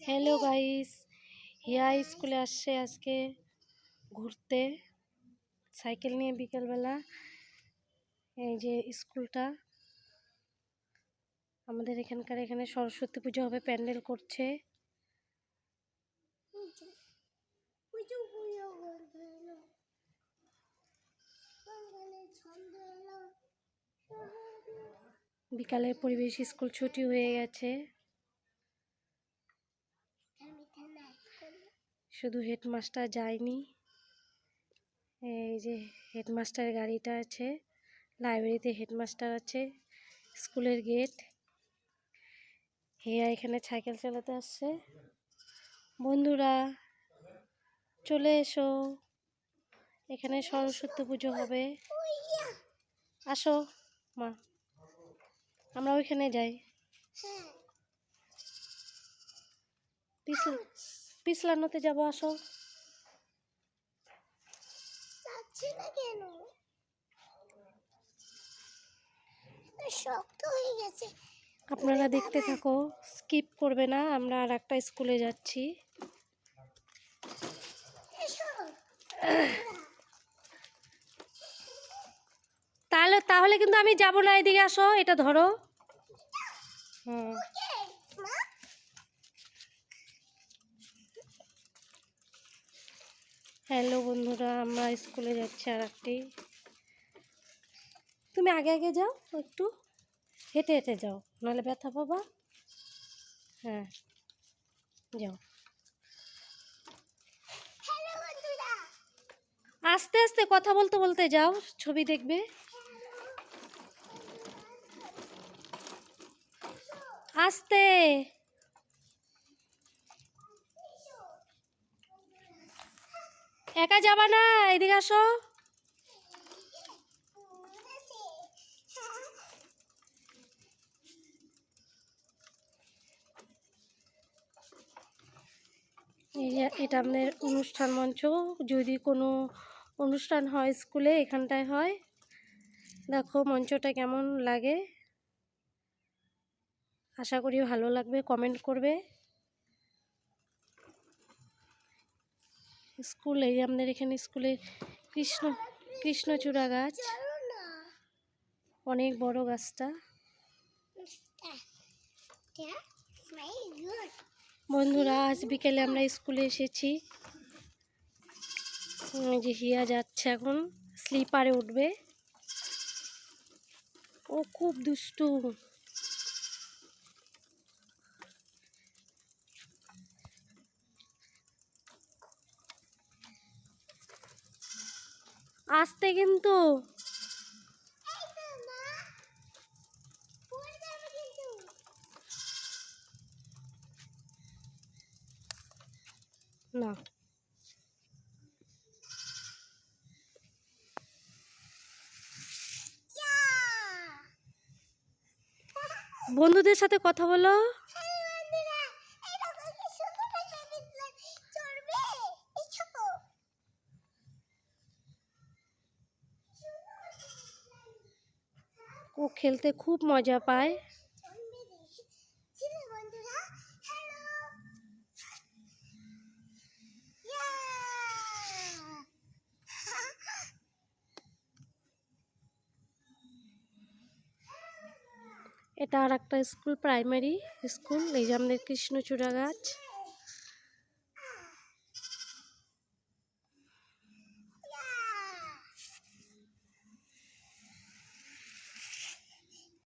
Hello guys হিয়া স্কুলে আসছে আজকে ঘুরতে। সাইকেল নিয়ে বিকেলবেলা। এই যে স্কুলটা। আমাদের এখানকার এখানে সরস্বতী পুজো হবে, প্যান্ডেল করছে। বিকালের পরিবেশ, স্কুল ছুটি হয়ে গেছে। শুধু হেডমাস্টার যায়নি। এই যে হেডমাস্টারের গাড়িটা আছে লাইব্রেরিতে হেডমাস্টার আছে স্কুলের গেট। হিয়া এখানে সাইকেল চালাতে আসছে। বন্ধুরা চলে এসো। এখানে সরস্বতী পুজো হবে। আসো মা। আমরা ওইখানে যাই। পিছল পিছলানোতে যাব আসো। না কেন? শক্ত হয়ে গেছে। আপনারা দেখতে থাকো স্কিপ করবে না আমরা আর একটা স্কুলে যাচ্ছি। তাহলে তাহলে কিন্তু আমি যাব না এদিকে আসো এটা ধরো। হুম। হ্যালো বন্ধুরা আমরা স্কুলে যাচ্ছি আর একটি তুমি আগে আগে যাও একটু হেঁটে হেঁটে যাও নাহলে ব্যথা পাবা। হ্যাঁ যাও। আস্তে আস্তে কথা বলতে বলতে যাও ছবি দেখবে। আস্তে। একা যাবা না? এদিকে আসো। এটা আমাদের অনুষ্ঠান মঞ্চ। যদি কোনো অনুষ্ঠান হয় স্কুলে, এখানটায় হয়। দেখো মঞ্চটা কেমন লাগে। আশা করি ভালো লাগবে, কমেন্ট করবে। স্কুল, আমাদের এখানে স্কুলে কৃষ্ণ, কৃষ্ণচূড়া গাছ। অনেক বড় গাছটা। বন্ধুরা, আজ বিকেলে আমরা স্কুলে এসেছি। যে হিয়া যাচ্ছে এখন, স্লিপারে উঠবে। ও খুব দুষ্টু। আসতে কিন্তু। না। বন্ধুদের সাথে কথা বলো হ্যালো বন্ধুরা এই দেখো কি সুন্দর একটা বিদ্যুৎ চড়বে এই ছোট ও খেলতে খুব মজা পায়। এটা আর একটা স্কুল, প্রাইমারি স্কুল এই যে কৃষ্ণচূড়া গাছ।